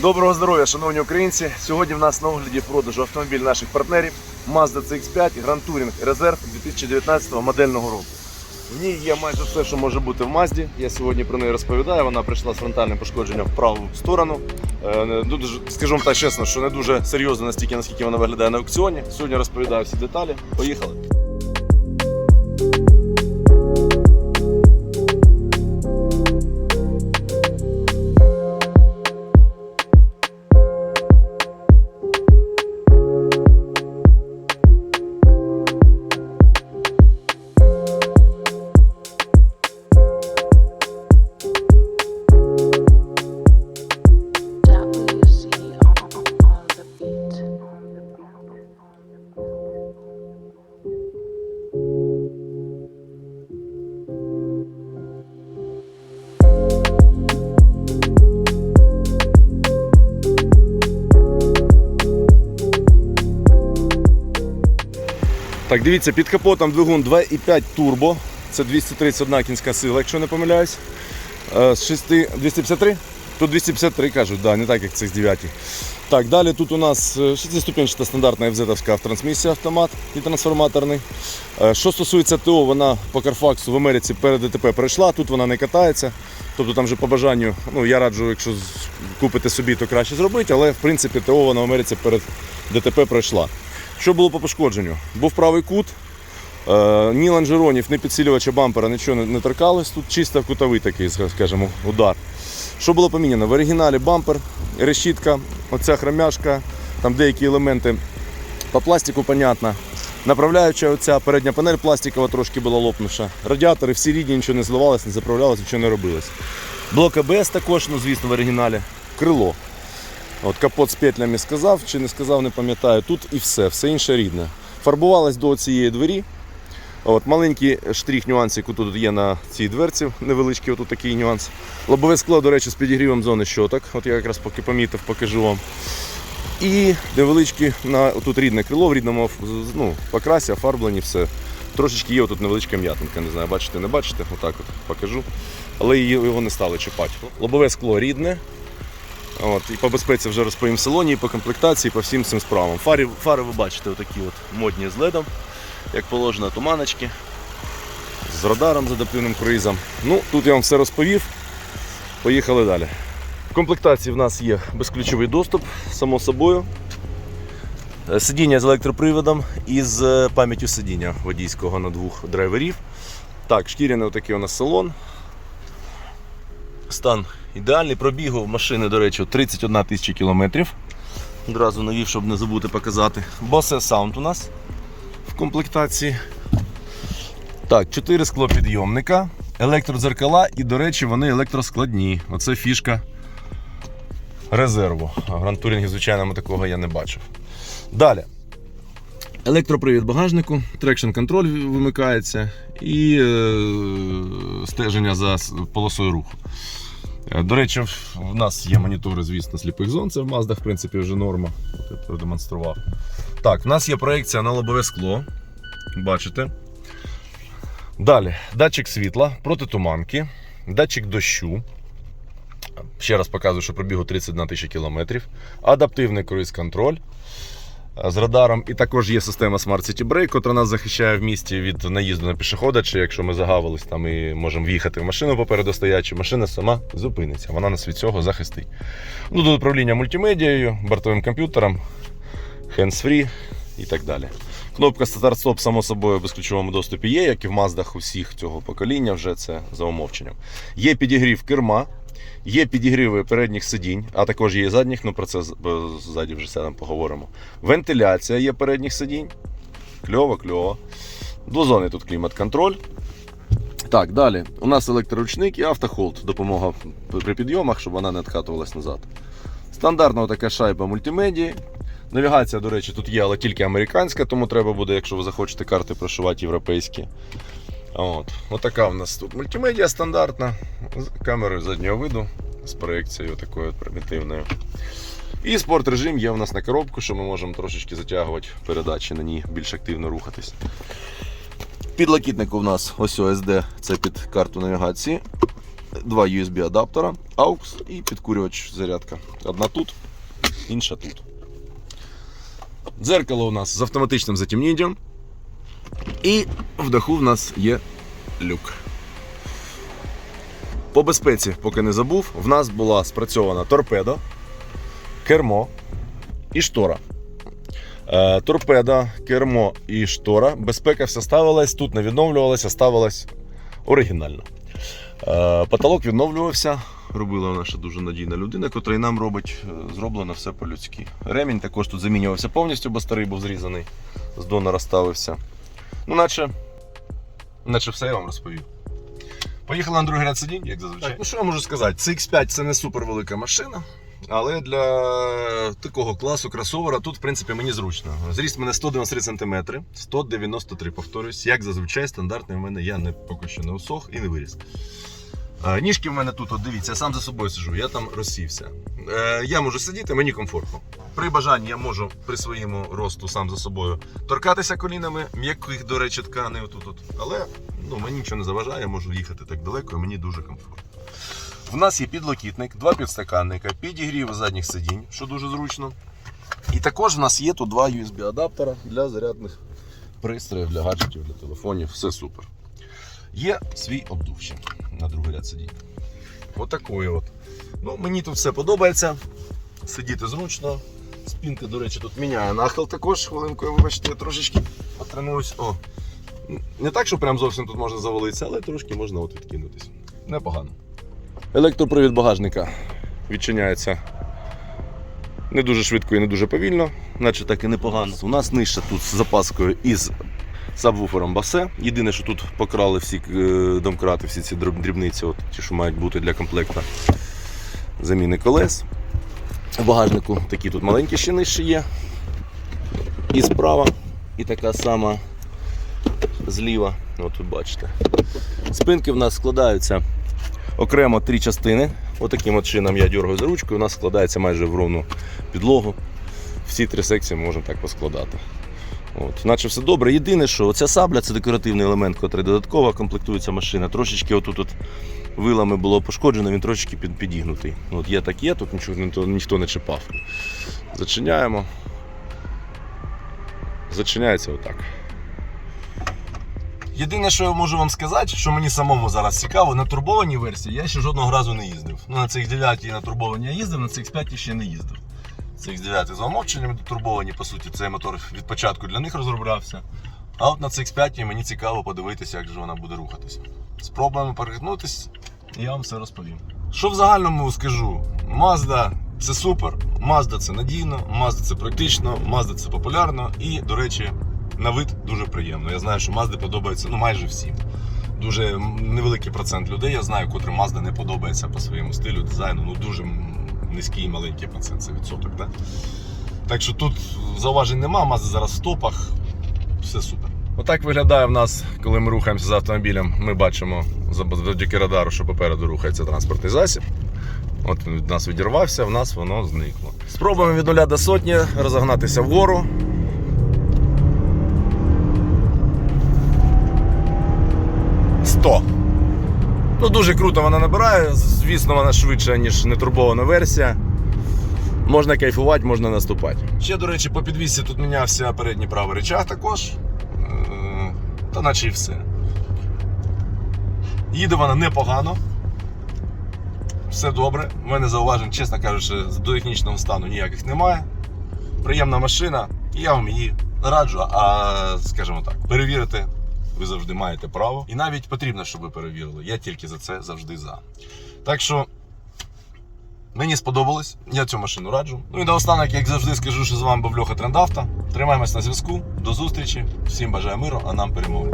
Доброго здоров'я, шановні українці! Сьогодні в нас на огляді продажу автомобіль наших партнерів Mazda CX-5 Grand Touring Reserve 2019 модельного року. В ній є майже все, що може бути в Мазді. Я сьогодні про неї розповідаю. Вона прийшла з фронтальним пошкодженням в праву сторону. Е, вам так чесно, що не дуже серйозно настільки, наскільки вона виглядає на аукціоні. Сьогодні розповідаю всі деталі. Поїхали. Так, дивіться, під капотом двигун 2,5 турбо. Це 231 кінська сила, якщо не помиляюсь. Е, З 6 253? Тут 253 кажуть, да, не так як цих 9. Так, далі тут у нас 6-ступенчата стандартна FZ трансмісія автомат і трансформаторний. Е, Що стосується ТО, вона по Карфаксу в Америці перед ДТП пройшла, тут вона не катається. Тобто там вже по бажанню, ну я раджу, якщо купите собі, то краще зробити, але в принципі ТО вона в Америці перед ДТП пройшла. Що було по пошкодженню? Був правий кут, Е, ні лонжеронів, ні підсилювача бампера нічого не, торкалось. Тут чисто кутовий такий, скажімо, удар. Що було поміняно? В оригіналі бампер, решітка, оця хромяшка, там деякі елементи по пластику, понятно. Направляюча оця передня панель пластикова трошки була лопнувша. Радіатори всі рідні, нічого не зливалось, не заправлялось, нічого не робилось. Блок АБС також, ну звісно, в оригіналі. Крило. От капот з петлями сказав чи не сказав, не пам'ятаю. Тут і все, все інше рідне. Фарбувалась до цієї двері. От, маленький штрих нюансик тут є на цій дверці, невеличкий отут такий нюанс. Лобове скло, до речі, з підігрівом зони щоток. От я якраз поки помітив, покажу вам. І невеличкі на тут рідне крило в рідному ну, покрасі, офарблені, все. Трошечки є тут невеличка м'ятинка, не знаю, бачите, не бачите, отак от покажу. Але його не стали чіпати. Лобове скло рідне. От, і по безпеці вже розповім салоні, і по комплектації, і по всім цим справам. Фари, фари ви бачите отакі от модні з ледом, як положено, туманочки, з радаром з адаптивним круїзом. Ну, тут я вам все розповів. Поїхали далі. В комплектації в нас є безключовий доступ, само собою. Е, Сидіння з електроприводом і з е, пам'яттю сидіння водійського на двох драйверів. Так, шкіряний отакий у нас салон. Стан ідеальний. Пробігу машини, до речі, 31 тисяча кілометрів. Одразу навів, щоб не забути показати. Bose Sound у нас в комплектації. Так, 4 склопідйомника, електродзеркала і, до речі, вони електроскладні. Оце фішка резерву. А в Touring, звичайно, такого я не бачив. Далі. Електропривід багажнику, трекшн контроль вимикається і е, стеження за полосою руху. Е, До речі, в нас є монітори, звісно, сліпих зон. Це в Mazda, в принципі, вже норма. Я продемонстрував. Так, в нас є проекція на лобове скло. Бачите. Далі, датчик світла, протитуманки, датчик дощу. Ще раз показую, що пробігу 31 тисяча кілометрів. Адаптивний круїз-контроль з радаром. І також є система Smart City Brake, яка нас захищає в місті від наїзду на пішохода, чи якщо ми загавились там і можемо в'їхати в машину попереду стоячи, машина сама зупиниться. Вона нас від цього захистить. Ну, до управління мультимедією, бортовим комп'ютером, hands-free і так далі. Кнопка старт-стоп, само собою, в безключовому доступі є, як і в Маздах усіх цього покоління, вже це за умовченням. Є підігрів керма, є підігріви передніх сидінь, а також є задніх, ну про це ззаді вже все поговоримо. Вентиляція є передніх сидінь. Кльово, кльово. Двозонний тут клімат-контроль. Так, далі. У нас електроручник і автохолд. Допомога при підйомах, щоб вона не відкатувалась назад. Стандартна така шайба мультимедії. Навігація, до речі, тут є, але тільки американська, тому треба буде, якщо ви захочете карти прошивати європейські. От. Отака в нас тут мультимедіа стандартна з камерою заднього виду, з проекцією такою примітивною. І спорт режим є у нас на коробку, що ми можемо трошечки затягувати передачі на ній більш активно рухатись. Підлокітник у нас ось ОСД, це під карту навігації. два USB адаптера, AUX і підкурювач зарядка. Одна тут, інша тут. Дзеркало у нас з автоматичним затемненням. І в даху в нас є люк. По безпеці, поки не забув, в нас була спрацьована торпедо, кермо і штора. Е, торпеда, кермо і штора. Безпека вся ставилась, тут не відновлювалася, ставилась оригінально. Е, потолок відновлювався. Робила наша дуже надійна людина, котра і нам робить, е, зроблено все по-людськи. Ремінь також тут замінювався повністю, бо старий був зрізаний, з донора ставився. Ну, наче, наче все я вам розповів. Поїхали на другий ряд сидінь, як зазвичай. Так, ну що я можу сказати? CX5 це не супер велика машина. Але для такого класу кросовера тут, в принципі, мені зручно. Зріст мене 193 см, 193, повторюсь, як зазвичай стандартний в мене я не поки що не усох і не виріс. Е, Ніжки в мене тут, от дивіться, я сам за собою сижу, я там розсівся. Е, Я можу сидіти, мені комфортно. При бажанні я можу при своєму росту сам за собою торкатися колінами, м'яких, до речі, тканей отут. -от. Але ну, мені нічого не заважає, я можу їхати так далеко, і мені дуже комфортно. В нас є підлокітник, два підстаканника, підігрів задніх сидінь, що дуже зручно. І також в нас є тут два USB-адаптера для зарядних пристроїв, для гаджетів, для телефонів. Все супер. Є свій обдувчик на другий ряд сидінь. Отакої от. Ну, мені тут все подобається. Сидіти зручно. Спинка, до речі, тут міняє нахил також. Хвилинкою, вибачте, я трошечки потренуюсь. О. Не так, що прям зовсім тут можна завалитися, але трошки можна от відкинутися. Непогано. Електропривід багажника відчиняється не дуже швидко і не дуже повільно, наче так і непогано. У нас нижче тут з запаскою із сабвуфером басе. Єдине, що тут покрали всі е, домкрати, всі ці дрібниці, от, ті, що мають бути для комплекта заміни колес. У багажнику такі тут маленькі ще нижче є. І справа, і така сама зліва. От тут бачите. Спинки в нас складаються окремо три частини. Отаким от чином я дергаю за ручку, у нас складається майже в ровну підлогу. Всі три секції можна так поскладати. От, наче все добре. Єдине, що оця сабля це декоративний елемент, який додатково комплектується машина. Трошечки отут от вилами було пошкоджено, він трошечки під, підігнутий. От є так є, тут нічого ніхто, ніхто не чіпав. Зачиняємо. Зачиняється отак. Єдине, що я можу вам сказати, що мені самому зараз цікаво, на турбованій версії я ще жодного разу не їздив. Ну, на цих 9 на турбовані я їздив, на цих 5 ще не їздив. Цих 9 з замовченнями турбовані, по суті, цей мотор від початку для них розроблявся. А от на цих 5 мені цікаво подивитися, як же вона буде рухатися. Спробуємо перегнутися, і я вам все розповім. Що в загальному скажу? Mazda це супер, Mazda це надійно, Mazda це практично, Mazda це популярно і, до речі, на вид дуже приємно. Я знаю, що Mazda подобається ну, майже всім. Дуже невеликий процент людей, я знаю, котрим Mazda не подобається по своєму стилю, дизайну. Ну дуже низький і маленький процент, це відсоток. Да? Так що тут зауважень нема, Mazda зараз в топах, все супер. Отак виглядає в нас, коли ми рухаємося з автомобілем. Ми бачимо завдяки радару, що попереду рухається транспортний засіб. От він від нас відірвався, в нас воно зникло. Спробуємо від нуля до сотні розогнатися вгору. Сто. Ну, дуже круто вона набирає. Звісно, вона швидша, ніж нетурбована версія. Можна кайфувати, можна наступати. Ще, до речі, по підвісці тут мінявся передній правий речах також. Та наче і все. Їде вона непогано. Все добре. У мене зауважень, чесно кажучи, до технічного стану ніяких немає. Приємна машина, і я вам її раджу, а скажімо так, перевірити ви завжди маєте право. І навіть потрібно, щоб ви перевірили. Я тільки за це завжди за. Так що. Мені сподобалось, я цю машину раджу. Ну і наостанок, як завжди, скажу, що з вами був Льоха Трендавто. Тримаємось на зв'язку. До зустрічі. Всім бажаю миру, а нам перемоги.